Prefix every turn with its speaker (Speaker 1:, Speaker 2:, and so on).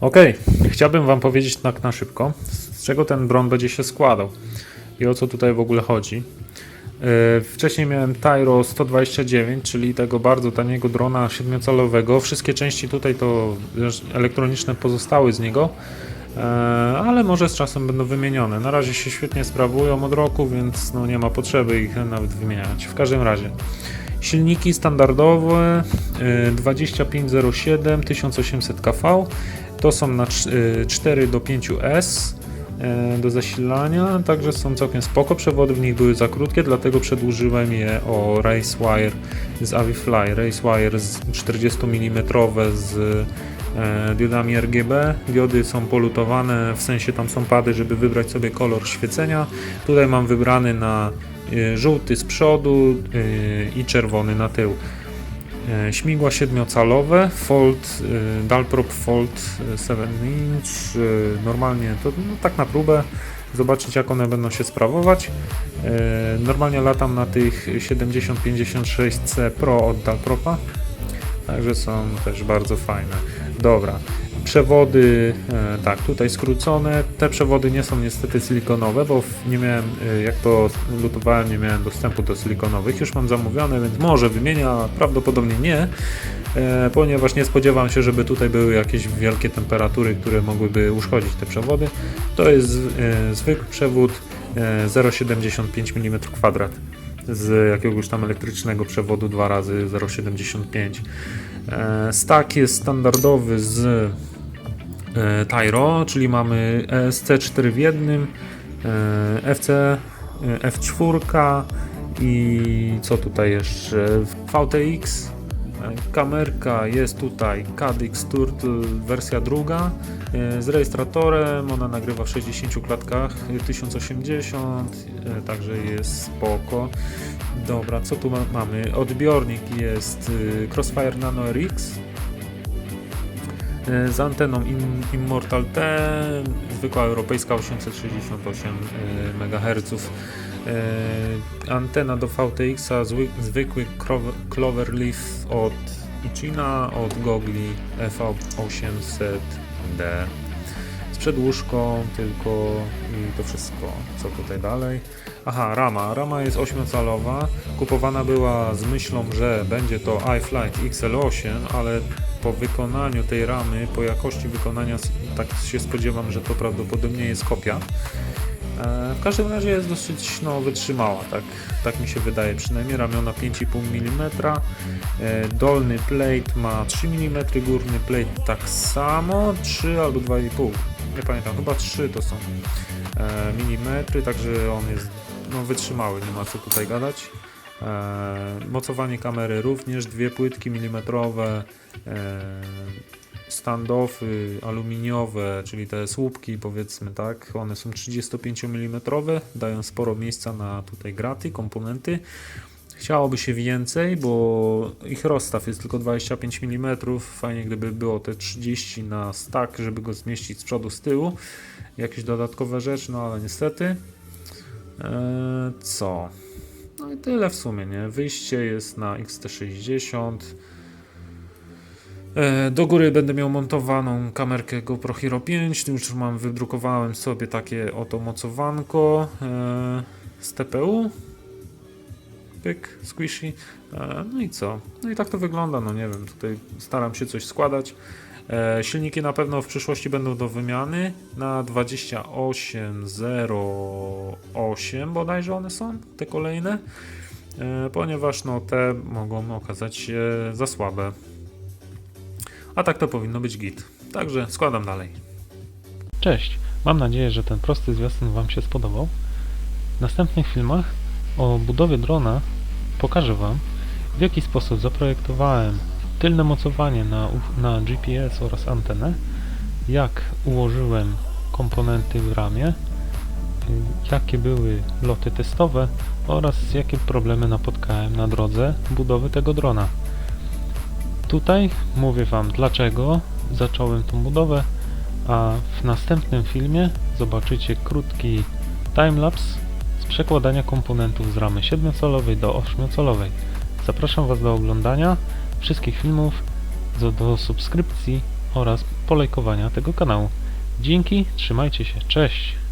Speaker 1: Ok, chciałbym Wam powiedzieć tak na szybko, z czego ten dron będzie się składał i o co tutaj w ogóle chodzi. Yy, Wcześniej miałem Tyro 129, czyli tego bardzo taniego drona 7-calowego. Wszystkie części tutaj to elektroniczne pozostały z niego, e, ale może z czasem będą wymienione. Na razie się świetnie sprawują od roku, więc no nie ma potrzeby ich nawet wymieniać. W każdym razie. Silniki standardowe y, 2507 1800 kV to są na cz- y, 4 do 5S y, do zasilania, także są całkiem spoko. Przewody w nich były za krótkie, dlatego przedłużyłem je o RaceWire z Avifly. RaceWire z 40 mm z diodami RGB. Diody są polutowane, w sensie tam są pady, żeby wybrać sobie kolor świecenia. Tutaj mam wybrany na y, żółty z przodu y, i czerwony na tył. E, Śmigła siedmiocalowe, Fold, Dalprop Fold y, 7 inch, normalnie to no, tak na próbę, zobaczyć jak one będą się sprawować. E, Normalnie latam na tych 7056C Pro od Dalpropa, także są też bardzo fajne. Dobra, przewody, e, tak, tutaj skrócone. Te przewody nie są niestety silikonowe, bo nie miałem, e, jak to lutowałem, nie miałem dostępu do silikonowych. Już mam zamówione, więc może wymienię, a prawdopodobnie nie, e, ponieważ nie spodziewam się, żeby tutaj były jakieś wielkie temperatury, które mogłyby uszkodzić te przewody. To jest zwykły przewód e, 0,75 mm2 z jakiegoś tam elektrycznego przewodu 2 razy 0,75 E, Stack jest standardowy z e, Tyro, czyli mamy ESC 4 w jednym, e, FC, e, F4 i co tutaj jeszcze? VTX, e, kamerka jest tutaj Cadix Turtle wersja druga e, z rejestratorem, ona nagrywa w 60 klatkach e, 1080, e, także jest spoko. Dobra, co tu ma, mamy? Odbiornik jest y, Crossfire Nano RX y, z anteną Immortal T, zwykła europejska 868 y, MHz. Y, antena do zwy, zwykły Clover- Cloverleaf od Ichina, od Gogli FV800D. Z przedłużką tylko i to wszystko. Co tutaj dalej? Aha, rama. Rama jest 8-calowa. Kupowana była z myślą, że będzie to iFlight XL8, ale po wykonaniu tej ramy, po jakości wykonania, tak się spodziewam, że to prawdopodobnie jest kopia. E, W każdym razie jest dosyć no, wytrzymała, tak, tak mi się wydaje. Przynajmniej ramiona 5,5 mm. E, Dolny plate ma 3 mm, górny plate tak samo, 3 albo 2,5. Nie pamiętam, chyba 3 to są e, milimetry, także on jest no, wytrzymały, nie ma co tutaj gadać. E, mocowanie kamery również, dwie płytki milimetrowe, e, standoffy aluminiowe, czyli te słupki powiedzmy tak, one są 35 mm, dają sporo miejsca na tutaj graty, komponenty. Chciałoby się więcej, bo ich rozstaw jest tylko 25 mm. Fajnie gdyby było te 30 na stack, żeby go zmieścić z przodu, z tyłu. Jakieś dodatkowe rzeczy, no ale niestety. Eee, co? No i tyle w sumie, nie? Wyjście jest na XT60. E, Do góry będę miał montowaną kamerkę GoPro Hero 5. Tu już mam, wydrukowałem sobie takie oto mocowanko e, z TPU. Pyk, squishy. E, No i co? No i tak to wygląda, no nie wiem, tutaj staram się coś składać. E, Silniki na pewno w przyszłości będą do wymiany na 2808 bodajże one są, te kolejne, e, ponieważ no te mogą okazać się za słabe. A tak to powinno być git. Także składam dalej.
Speaker 2: Cześć, mam nadzieję, że ten prosty zwiastun Wam się spodobał. W następnych filmach o budowie drona pokażę Wam, w jaki sposób zaprojektowałem tylne mocowanie na, na GPS oraz antenę, jak ułożyłem komponenty w ramie, y, jakie były loty testowe oraz jakie problemy napotkałem na drodze budowy tego drona. Tutaj mówię Wam dlaczego zacząłem tą budowę, a w następnym filmie zobaczycie krótki timelapse z przekładania komponentów z ramy 7-calowej do 8-calowej. Zapraszam Was do oglądania wszystkich filmów, do, do subskrypcji oraz polajkowania tego kanału. Dzięki, trzymajcie się, cześć!